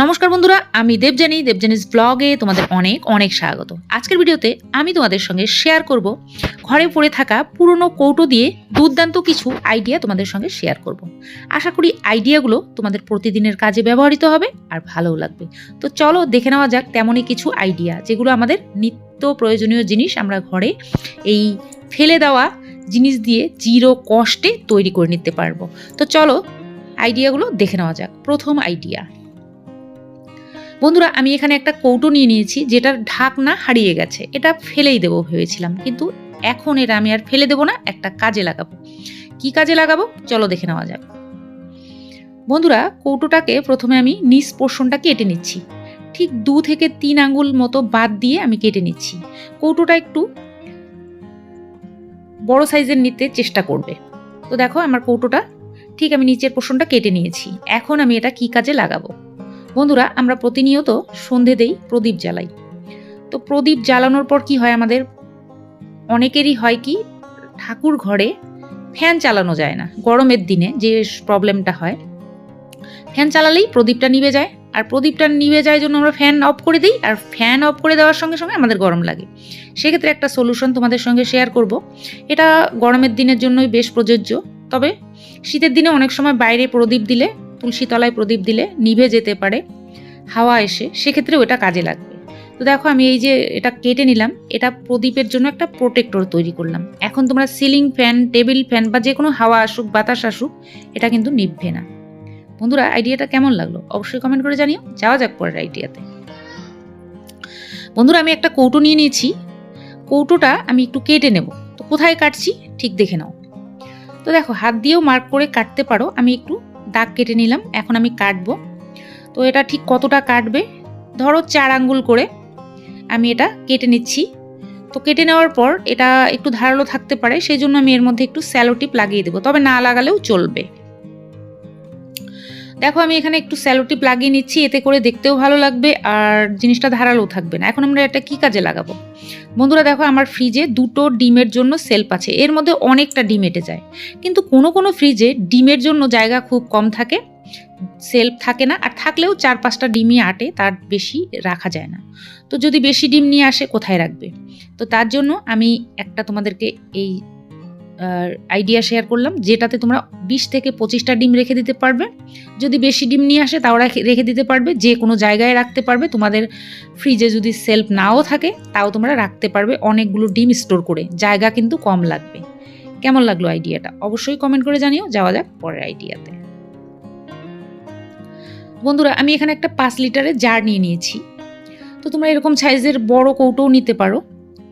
নমস্কার বন্ধুরা, আমি দেবজানি দেবজানিস ব্লগে তোমাদের অনেক অনেক স্বাগত। আজকের ভিডিওতে আমি তোমাদের সঙ্গে শেয়ার করব ঘরে পড়ে থাকা পুরনো কৌটো দিয়ে দুর্দান্ত কিছু আইডিয়া তোমাদের সঙ্গে শেয়ার করব। আশা করি আইডিয়াগুলো তোমাদের প্রতিদিনের কাজে ব্যবহৃত হবে আর ভালোও লাগবে। তো চলো দেখে নেওয়া যাক তেমনই কিছু আইডিয়া যেগুলো আমাদের নিত্য প্রয়োজনীয় জিনিস আমরা ঘরে এই ফেলে দেওয়া জিনিস দিয়ে জিরো কষ্টে তৈরি করে নিতে পারব। তো চলো আইডিয়াগুলো দেখে নেওয়া যাক। প্রথম আইডিয়া বন্ধুরা, আমি এখানে একটা কৌটো নিয়ে নিয়েছি, যেটার ঢাকনা হারিয়ে গেছে। এটা ফেলেই দেবো ভেবেছিলাম, কিন্তু এখন এটা আমি আর ফেলে দেবো না, একটা কাজে লাগাবো। কি কাজে লাগাবো? চলো দেখে নেওয়া যাক। বন্ধুরা, কৌটোটাকে প্রথমে আমি নিচ পোর্শনটা কেটে নিচ্ছি। ঠিক দু থেকে তিন আঙ্গুল মতো বাদ দিয়ে আমি কেটে নিচ্ছি। কৌটোটা একটু বড় সাইজের নিতে চেষ্টা করবে। তো দেখো, আমার কৌটোটা ঠিক আমি নিচের পোর্শনটা কেটে নিয়েছি। এখন আমি এটা কি কাজে লাগাবো? বন্ধুরা, আমরা প্রতিনিয়ত সন্ধে দেই, প্রদীপ জ্বালাই। তো প্রদীপ জ্বালানোর পর কি হয় আমাদের? অনেকেরই হয় কি, ঠাকুর ঘরে ফ্যান চালানো যায় না। গরমের দিনে যে প্রবলেমটা হয়, ফ্যান চালালেই প্রদীপটা নিভে যায়। আর প্রদীপটা নিভে যায় জন্য আমরা ফ্যান অফ করে দিই, আর ফ্যান অফ করে দেওয়ার সঙ্গে সঙ্গে আমাদের গরম লাগে। সেক্ষেত্রে একটা সলিউশন তোমাদের সঙ্গে শেয়ার করব। এটা গরমের দিনের জন্যই বেশ প্রযোজ্য। তবে শীতের দিনে অনেক সময় বাইরে প্রদীপ দিলে তুলসী তলায় প্রদীপ দিলে নিভে যেতে পারে হাওয়া এসে সেক্ষেত্রে ওটা কাজে লাগবে। তো দেখো আমি এই যে এটা কেটে নিলাম, এটা প্রদীপের জন্য একটা প্রোটেক্টর তৈরি করলাম। এখন তোমরা সিলিং ফ্যান টেবিল ফ্যান বা যে কোনো হাওয়া আসুক, বাতাস আসুক, এটা কিন্তু নিভবে না। বন্ধুরা আইডিয়াটা কেমন লাগল? অবশ্যই কমেন্ট করে জানিও। যাওয়া যাক পরের আইডিয়াতে বন্ধুরা, আমি একটা কৌটো নিয়ে নিয়েছি। কৌটোটা আমি একটু কেটে নেব। তো কোথায় কাটছি? ঠিক দেখে নাও। তো দেখো, হাত দিয়েও মার্ক করে কাটতে পারো। আমি একটু দাগ কেটে নিলাম, এখন আমি কাটবো। তো এটা ঠিক কতটা কাটবে? ধরো চার আঙ্গুল করে আমি এটা কেটে নিচ্ছি। তো কেটে নেওয়ার পর এটা একটু ধারালো থাকতে পারে, সেই জন্য আমি এর মধ্যে একটু স্যালোটিপ লাগিয়ে দেবো, তবে না লাগালেও চলবে। দেখো, আমি এখানে একটু স্যালোটিপ লাগিয়ে নিচ্ছি, এতে করে দেখতেও ভালো লাগবে আর জিনিসটা ধারালো থাকবে না। এখন আমরা এটা কি কাজে লাগাবো? বন্ধুরা, দেখো, আমার ফ্রিজে দুটো ডিমের জন্য সেলফ আছে। এর মধ্যে অনেকটা ডিম এটে যায়। কিন্তু কোনো কোনো ফ্রিজে ডিমের জন্য জায়গা খুব কম থাকে সেলফ থাকে না, আর থাকলেও চার পাঁচটা ডিমই আটে, তার বেশি রাখা যায় না। তো যদি বেশি ডিম নিয়ে আসে, কোথায় রাখবে? তো তার জন্য আমি একটা তোমাদেরকে এই আইডিয়া শেয়ার করলাম, যেটাতে তোমরা বিশ থেকে পঁচিশটা ডিম রেখে দিতে পারবে। যদি বেশি ডিম নিয়ে আসে, তাও রেখে দিতে পারবে। যে কোনো জায়গায় রাখতে পারবে। তোমাদের ফ্রিজে যদি সেলফ নাও থাকে, তাও তোমরা রাখতে পারবে অনেকগুলো ডিম স্টোর করে। জায়গা কিন্তু কম লাগবে। কেমন লাগল আইডিয়াটা অবশ্যই কমেন্ট করে জানিও। যাওয়া যাক পরের আইডিয়াতে বন্ধুরা, আমি এখানে একটা পাঁচ লিটারের জার নিয়ে নিয়েছি। তো তোমরা এরকম সাইজের বড় কৌটোও নিতে পারো।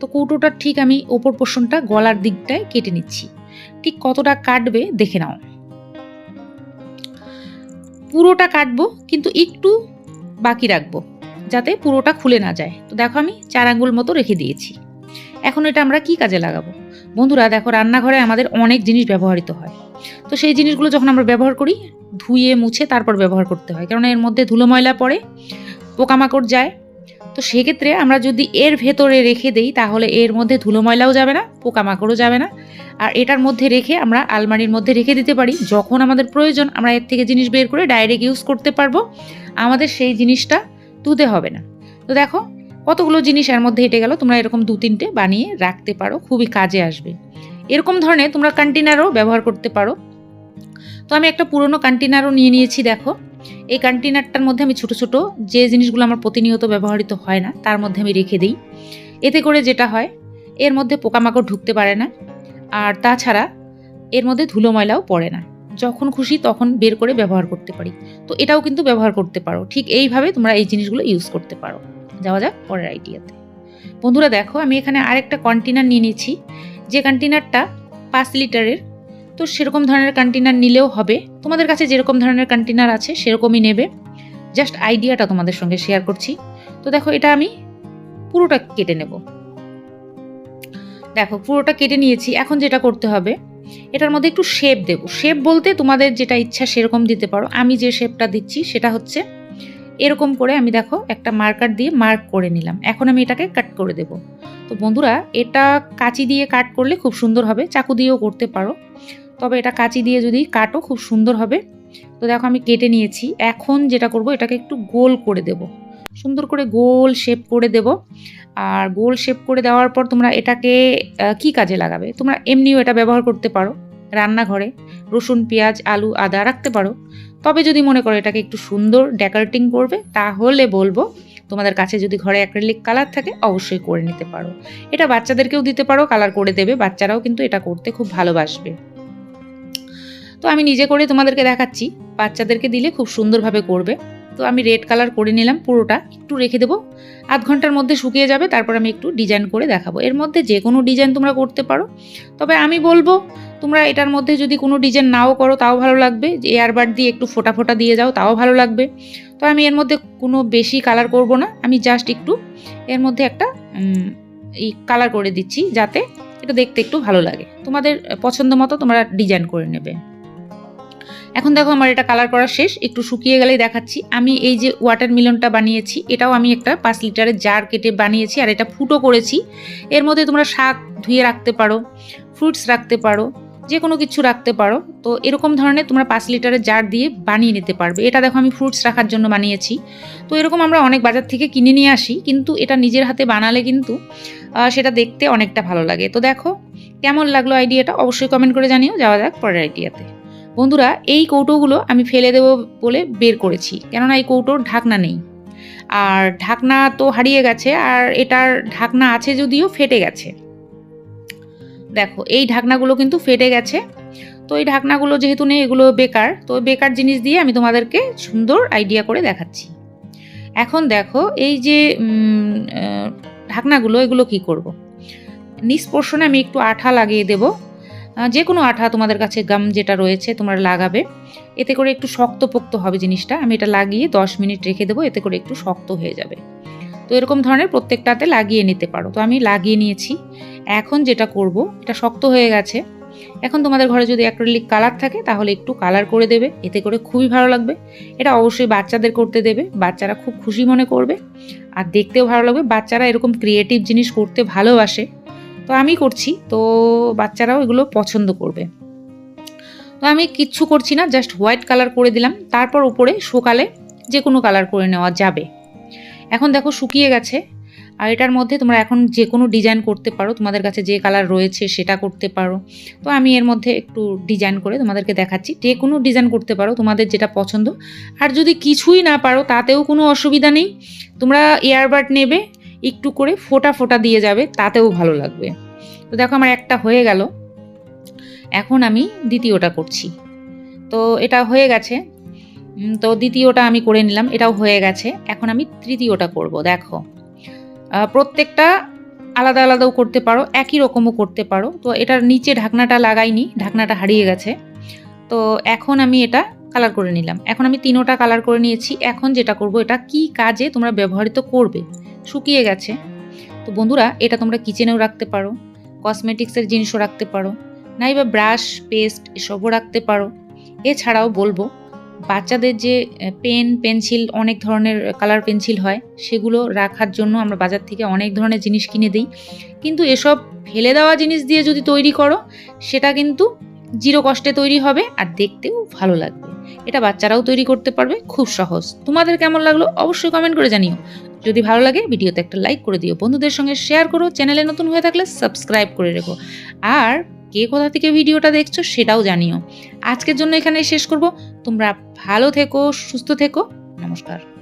তো কৌটোটা ঠিক আমি ওপর পোষণটা গলার দিকটায় কেটে নিচ্ছি। ঠিক কতটা কাটবে দেখে নাও। পুরোটা কাটবো, কিন্তু একটু বাকি রাখব, যাতে পুরোটা খুলে না যায়। তো দেখো আমি চার আঙ্গুল মতো রেখে দিয়েছি। এখন এটা আমরা কি কাজে লাগাবো? বন্ধুরা, দেখো রান্নাঘরে আমাদের অনেক জিনিস ব্যবহৃত হয়। তো সেই জিনিসগুলো যখন আমরা ব্যবহার করি, ধুয়ে, মুছে তারপর ব্যবহার করতে হয়। কারণ এর মধ্যে ধুলো ময়লা পড়ে, পোকামাকড় যায় তো সেক্ষেত্রে আমরা যদি এর ভেতরে রেখে দেই, তাহলে এর মধ্যে ধুলো ময়লাও যাবে না, পোকামাকড়ও যাবে না। আর এটার মধ্যে রেখে আমরা আলমারির মধ্যে রেখে দিতে পারি। যখন আমাদের প্রয়োজন, আমরা এর থেকে জিনিস বের করে ডাইরেক্ট ইউজ করতে পারব। আমাদের সেই জিনিসটা ধুতে হবে না। তো দেখো, কতগুলো জিনিস এর মধ্যে হেঁটে গেল, তোমরা এরকম দু তিনটে বানিয়ে রাখতে পারো, খুবই কাজে আসবে। এরকম ধরনের তোমরা কন্টেনারও ব্যবহার করতে পারো। তো আমি একটা পুরনো কন্টেনারও নিয়ে নিয়েছি, দেখো। এই কন্টেনারটার মধ্যে আমি ছোট ছোট যে জিনিসগুলো আমার প্রতিনিয়ত ব্যবহৃত হয় না, তার মধ্যে আমি রেখে দিই। এতে করে যেটা হয়, এর মধ্যে পোকামাকড় ঢুকতে পারে না, আর তাছাড়া এর মধ্যে ধুলো ময়লাও পড়ে না। যখন খুশি তখন বের করে ব্যবহার করতে পারি। তো এটাও কিন্তু ব্যবহার করতে পারো। ঠিক এইভাবে তোমরা এই জিনিসগুলো ইউজ করতে পারো। যাওয়া যাক পরের আইডিয়াতে বন্ধুরা দেখো, আমি এখানে আরেকটা কন্টেনার নিয়ে নিয়েছি। যে কন্টেনারটা পাঁচ লিটারের তো সেরকম ধরনের কন্টেনার নিলেও হবে। তোমাদের কাছে যেরকম ধরনের কন্টেনার আছে, সেরকমই নেবে। জাস্ট আইডিয়াটা তোমাদের সঙ্গে শেয়ার করছি। তো দেখো, এটা আমি পুরোটা কেটে নেব। দেখো, পুরোটা কেটে নিয়েছি। এখন যেটা করতে হবে, এটার মধ্যে একটু শেপ দেবো। শেপ বলতে তোমাদের যেটা ইচ্ছা সেরকম দিতে পারো। আমি যে শেপটা দিচ্ছি, সেটা হচ্ছে এরকম করে আমি দেখো একটা মার্কার দিয়ে মার্ক করে নিলাম। এখন আমি এটাকে কাট করে দেব। তো বন্ধুরা, এটা কাঁচি দিয়ে কাট করলে খুব সুন্দর হবে। চাকু দিয়েও করতে পারো। তবে এটা কাঁচি দিয়ে যদি কাটো, খুব সুন্দর হবে। তো দেখো আমি কেটে নিয়েছি। এখন যেটা করব, এটাকে একটু গোল করে দেব। সুন্দর করে গোল শেপ করে দেব। আর গোল শেপ করে দেওয়ার পর তোমরা এটাকে কি কাজে লাগাবে? তোমরা এমনিও এটা ব্যবহার করতে পারো। রান্নাঘরে রসুন, পেঁয়াজ, আলু, আদা রাখতে পারো। তবে যদি মনে করো এটাকে একটু সুন্দর ডেকোরেটিং করবে, তাহলে বলব তোমাদের কাছে যদি ঘরে অ্যাক্রেলিক কালার থাকে, অবশ্যই করে নিতে পারো। এটা বাচ্চাদেরকেও দিতে পারো, কালার করে দেবে। বাচ্চারাও কিন্তু এটা করতে খুব ভালোবাসবে। তো আমি নিজে করে তোমাদেরকে দেখাচ্ছি। বাচ্চাদেরকে দিলে খুব সুন্দরভাবে করবে। তো আমি রেড কালার করে নিলাম পুরোটা। একটু রেখে দেবো। আধ ঘণ্টার মধ্যে শুকিয়ে যাবে, তারপর আমি একটু ডিজাইন করে দেখাবো। এর মধ্যে যে কোনো ডিজাইন তোমরা করতে পারো। তবে আমি বলব, তোমরা এটার মধ্যে যদি কোনো ডিজাইন নাও করো, তাও ভালো লাগবে। যে এয়ারবাড দিয়ে একটু ফোটা ফোটা দিয়ে যাও, তাও ভালো লাগবে। তো আমি এর মধ্যে কোনো বেশি কালার করব না। আমি জাস্ট একটু এর মধ্যে একটা এই কালার করে দিচ্ছি যাতে এটা দেখতে একটু ভালো লাগে। তোমাদের পছন্দ মতো তোমরা ডিজাইন করে নেবে। এখন দেখো আমার এটা কালার করা শেষ, একটু শুকিয়ে গেলেই দেখাচ্ছি। আমি এই যে ওয়াটার মিলনটা বানিয়েছি, এটাও আমি একটা পাঁচ লিটারের জার কেটে বানিয়েছি, আর এটা ফুটো করেছি। এর মধ্যে তোমরা শাক ধুয়ে রাখতে পারো ফ্রুটস রাখতে পারো যে কোনো কিছু রাখতে পারো। তো এরকম ধরনের তোমরা পাঁচ লিটারের জার দিয়ে বানিয়ে নিতে পারবে। এটা দেখো আমি ফ্রুটস রাখার জন্য বানিয়েছি। তো এরকম আমরা অনেক বাজার থেকে কিনে নিয়ে আসি, কিন্তু এটা নিজের হাতে বানালে কিন্তু সেটা দেখতে অনেকটা ভালো লাগে। তো দেখো, কেমন লাগল আইডিয়াটা অবশ্যই কমেন্ট করে জানিও। যাওয়া যাক পরের আইডিয়াতে বন্ধুরা, এই কৌটোগুলো আমি ফেলে দেবো বলে বের করেছি, কেননা এই কৌটোর ঢাকনা নেই। আর ঢাকনা তো হারিয়ে গেছে, আর এটার ঢাকনা আছে যদিও ফেটে গেছে। দেখো, এই ঢাকনাগুলো কিন্তু ফেটে গেছে। তো এই ঢাকনাগুলো যেহেতু নেই, এগুলো বেকার। তো বেকার জিনিস দিয়ে আমি তোমাদেরকে সুন্দর আইডিয়া করে দেখাচ্ছি। এখন দেখো, এই যে ঢাকনাগুলো, এগুলো কি করব। নিষ্পর্শনে আমি একটু আঠা লাগিয়ে দেব। যে কোনো আঠা তোমাদের কাছে গাম যেটা রয়েছে তোমরা লাগাবে। এতে করে একটু শক্তপোক্ত হবে জিনিসটা। আমি এটা লাগিয়ে দশ মিনিট রেখে দেবো, এতে করে একটু শক্ত হয়ে যাবে। তো এরকম ধরনের প্রত্যেকটাতে লাগিয়ে নিতে পারো। তো আমি লাগিয়ে নিয়েছি। এখন যেটা করব, এটা শক্ত হয়ে গেছে। এখন তোমাদের ঘরে যদি অ্যাক্রেলিক কালার থাকে, তাহলে একটু কালার করে দেবে। এতে করে খুবই ভালো লাগবে। এটা অবশ্যই বাচ্চাদের করতে দেবে। বাচ্চারা খুব খুশি মনে করবে। আর দেখতেও ভালো লাগবে। বাচ্চারা এরকম ক্রিয়েটিভ জিনিস করতে ভালোবাসে। তো আমি করছি, তো বাচ্চারাও এগুলো পছন্দ করবে। তো আমি কিচ্ছু করছি না জাস্ট হোয়াইট কালার করে দিলাম, তারপর উপরে সকালে যে কোনো কালার করে নেওয়া যাবে। এখন দেখো শুকিয়ে গেছে, আর এটার মধ্যে তোমরা এখন যে কোনো ডিজাইন করতে পারো, তোমাদের কাছে যে কালার রয়েছে সেটা করতে পারো। তো আমি এর মধ্যে একটু ডিজাইন করে তোমাদেরকে দেখাচ্ছি, যে কোনো ডিজাইন করতে পারো, তোমাদের যেটা পছন্দ। আর যদি কিছুই না পারো, তাতেও কোনো অসুবিধা নেই, তোমরা এয়ারবাড নেবে একটু করে ফোটা ফোটা দিয়ে যাবে, তাতেও ভালো লাগবে। তো দেখো আমার একটা হয়ে গেল। এখন আমি দ্বিতীয়টা করছি। তো এটা হয়ে গেছে। তো দ্বিতীয়টা আমি করে নিলাম, এটাও হয়ে গেছে। এখন আমি তৃতীয়টা করব, দেখো। প্রত্যেকটা আলাদা আলাদাও করতে পারো, একই রকমও করতে পারো। তো এটার নিচে ঢাকনাটা লাগাইনি, ঢাকনাটা হারিয়ে গেছে। তো এখন আমি এটা কালার করে নিলাম। এখন আমি তিনোটা কালার করে নিয়েছি। এখন যেটা করব, এটা কি কাজে তোমরা ব্যবহৃত করবে? শুকিয়ে গেছে। তো বন্ধুরা, এটা তোমরা কিচেনেও রাখতে পারো। কসমেটিক্সের জিনিসও রাখতে পারো। নাই বা ব্রাশ পেস্ট এসবও রাখতে পারো। এছাড়াও বলব, বাচ্চাদের যে পেন পেন্সিল অনেক ধরনের কালার পেন্সিল হয়, সেগুলো রাখার জন্য আমরা বাজার থেকে অনেক ধরনের জিনিস কিনে দিই। কিন্তু এসব ফেলে দেওয়া জিনিস দিয়ে যদি তৈরি করো, সেটা কিন্তু জিরো কষ্টে তৈরি হবে আর দেখতেও ভালো লাগবে। এটা বাচ্চারাও তৈরি করতে পারবে, খুব সহজ। তোমাদের কেমন লাগল অবশ্যই কমেন্ট করে জানিও। যদি ভালো লাগে, ভিডিওতে একটা লাইক করে দিও। বন্ধুদের সঙ্গে শেয়ার করো চ্যানেলে নতুন হয়ে থাকলে সাবস্ক্রাইব করে রেখো। আর কে কোথা থেকে ভিডিওটা দেখছ সেটাও জানিও। আজকের জন্য এখানে শেষ করব। তোমরা ভালো থেকো, সুস্থ থেকো। নমস্কার।